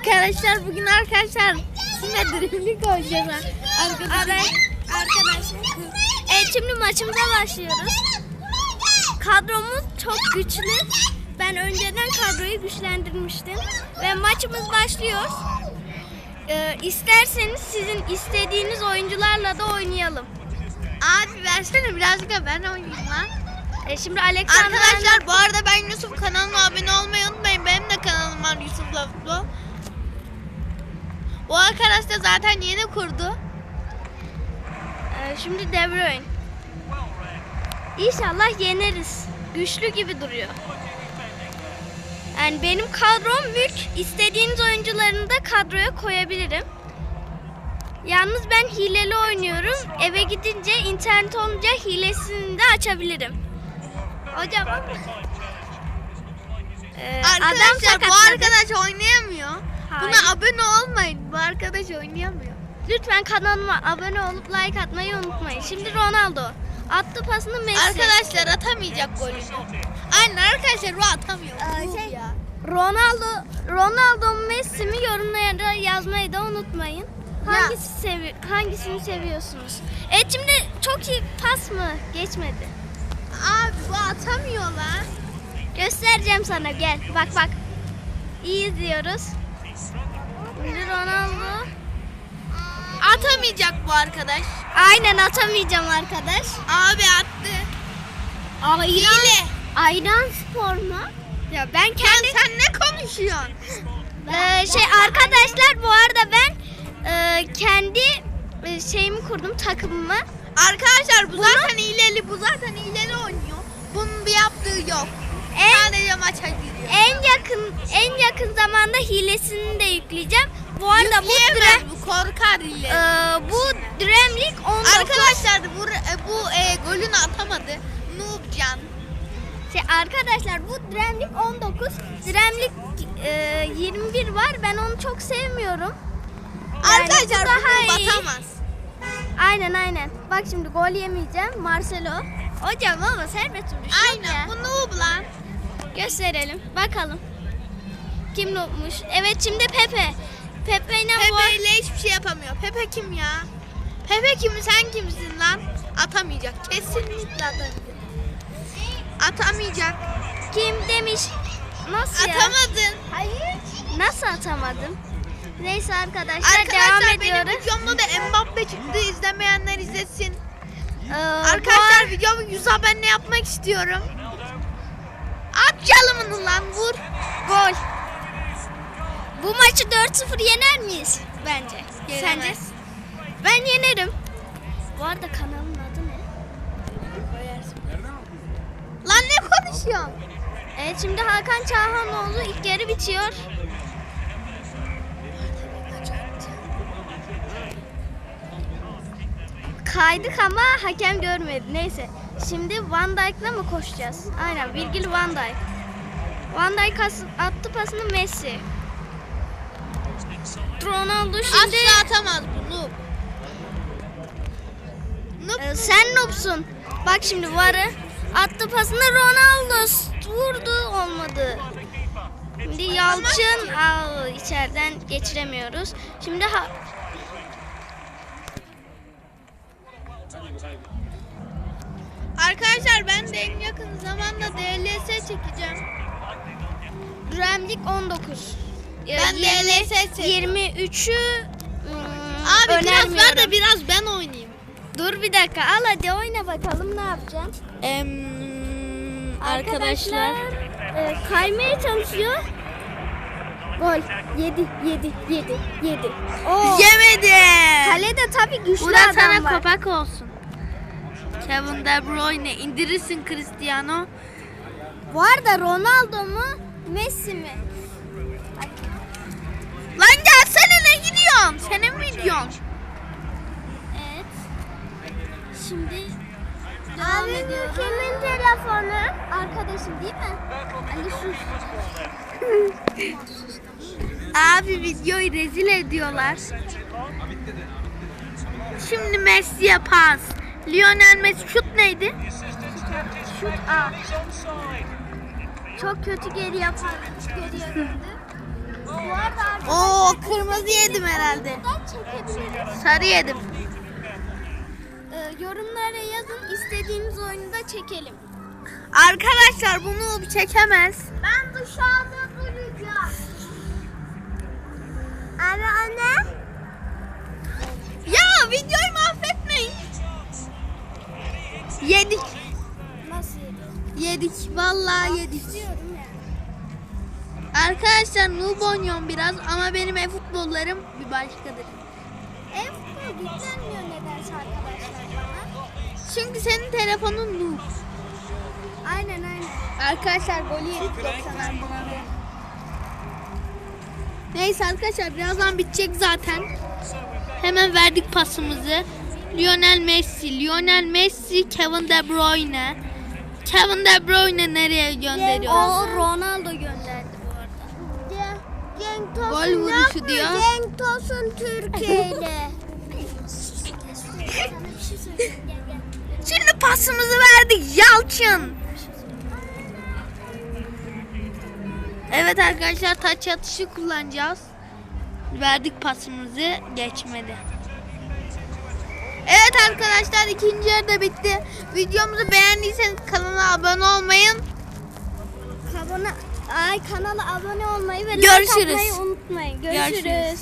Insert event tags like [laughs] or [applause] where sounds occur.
arkadaşlar bugün arkadaşlar sizinle dribling oynayacağız arkadaşlar. Arkadaşlar. Evet şimdi maçımıza başlıyoruz. Kadromuz çok güçlü. Ben önceden kadroyu güçlendirmiştim. Ve maçımız başlıyor. Ee, isterseniz sizin istediğiniz oyuncularla da oynayalım. Abi versene birazcık da ben oynayayım lan. Ee, şimdi Alexander Arkadaşlar bu arada ben Yusuf kanalına abone olmayı unutmayın. Benim de kanalım var Yusuf'la Futbol. O arkadaş da zaten yeni kurdu. Ee, şimdi De Bruyne. İnşallah yeneriz. Güçlü gibi duruyor. Yani benim kadrom büyük. İstediğiniz oyuncularını da kadroya koyabilirim. Yalnız ben hileli oynuyorum. Eve gidince internet olunca hilesini de açabilirim. Hocam Ee, Arkadaşlar bu arkadaş oynayamıyor. Hayır. Buna abone olmayın. Bu arkadaş oynayamıyor. Lütfen kanalıma abone olup like atmayı unutmayın. Şimdi Ronaldo. Attı pasını Messi. Arkadaşlar atamayacak golünü. Aynen arkadaşlar bu atamıyor. Ee, şey-. Ronaldo Ronaldo mu Messi mi yorumlara yazmayı da unutmayın. Hangisi sevi hangisini seviyorsunuz? Evet şimdi çok iyi pas mı? Geçmedi. Abi bu atamıyor lan. Göstereceğim sana gel. Bak bak. İyi izliyoruz. Şimdi Ronaldo. Atamayacak bu arkadaş. Aynen atamayacağım arkadaş. Abi attı. Ayran, Hile. Ayran spor mu? Ya ben kendi sen ne konuşuyorsun? Ee, şey arkadaşlar bu arada ben e, kendi e, şeyimi kurdum takımımı. Arkadaşlar bu zaten hileli. Bu zaten hileli oynuyor. Bunun bir yaptığı yok. En Sadece maça giriyor. en yakın en yakın zamanda hilesini de yükleyeceğim. Bu arada bu Dre, bu korkar hile. e, bu Dremlik 19 Arkadaşlar bu e, bu e, golünü atamadı. Noobcan. şey arkadaşlar bu Dremlik 19 Dremlik e, 21 var. Ben onu çok sevmiyorum. Yani Arkadaşlar bu daha bu iyi. batamaz. Aynen aynen. Bak şimdi gol yemeyeceğim. Marcelo. Hocam ama serbest vuruş Aynen bu noob lan. Gösterelim. Bakalım. Kim notmuş? Evet şimdi Pepe. Pepe ile bu Pepe ile hiçbir şey yapamıyor. Pepe kim ya? Pepe kim sen kimsin lan? Atamayacak. Kesinlikle atamayacak. Atamayacak. kim demiş? Nasıl ya? Atamadın. Hayır. Nasıl atamadım? Neyse arkadaşlar, devam Arkadaşlar benim ediyoruz. videomda da Mbappe çıktı. İzlemeyenler izlesin. Ee, Arkadaşlar videomu 100 abone yapmak istiyorum. At çalımını lan vur. gol. Bu maçı 4-0 yener miyiz? Bence. Sence? Yenemez. Ben yenerim. Bu arada kanalın adı ne? Lan ne konuşuyorsun? Evet şimdi Hakan Çağhanoğlu ilk yarı bitiyor. Kaydık ama hakem görmedi. Neyse. Şimdi Van Dijk'la mı koşacağız? Aynen Virgil Van Dijk. Van Dijk attı pasını Messi. Ronaldo şimdi Asla atamaz bu noob. Ee, sen noobsun. Bak şimdi varı. Attı pasını Ronaldo vurdu olmadı. Şimdi Yalçın Aa, içeriden geçiremiyoruz. Şimdi ha Arkadaşlar ben de en yakın zamanda DLS çekeceğim. Remlik 19. Ee, Ben DLS seviyorum. 23'ü Abi biraz ver de biraz ben oynayayım. Dur bir dakika al hadi oyna bakalım ne yapacaksın. arkadaşlar. e, kaymaya çalışıyor. Gol. 7 7 7 7. Oo. Yemedi. Kalede tabii güçlü Bu da adam sana var. kapak olsun. Kevin De Bruyne indirirsin Cristiano. Bu arada Ronaldo mu Messi mi? Lan gelsene ne gidiyorsun? Senin mi gidiyorsun? Evet. Şimdi devam ediyoruz. kimin telefonu? Arkadaşım değil mi? Ali sus. Abi videoyu rezil ediyorlar. Şimdi Messi'ye pas. Lionel Messi şut neydi? Şut A. Çok kötü geri yapar. Geriye döndü. Oo kırmızı yedim herhalde. Sarı yedim. Ee, yorumlara yazın istediğiniz oyunu da çekelim. Arkadaşlar bunu çekemez. Ben dışarıda duracağım. Anne anne. Yedik. Nasıl yedin? Yedik. Vallahi yedik. Diyorum ya. Arkadaşlar noob oynuyorum biraz ama benim e-futbollarım bir başkadır. Ev futbol yüklenmiyor nedense arkadaşlar bana. Çünkü senin telefonun noob. Aynen aynen. Arkadaşlar golü yedik 90 artı. Neyse arkadaşlar birazdan bitecek zaten. Hemen verdik pasımızı. Lionel Messi, Lionel Messi, Kevin De Bruyne. Kevin De Bruyne nereye gönderiyor? O Ronaldo gönderdi bu arada. Cenk Tosun Gol vuruşu diyor. Cenk Tosun gel. [laughs] Şimdi pasımızı verdik Yalçın. Evet arkadaşlar taç atışı kullanacağız. Verdik pasımızı geçmedi. Evet arkadaşlar ikinci yarıda bitti. Videomuzu beğendiyseniz kanala abone olmayın. Kanala, ay kanala abone olmayı ve like atmayı unutmayın. Görüşürüz. Görüşürüz.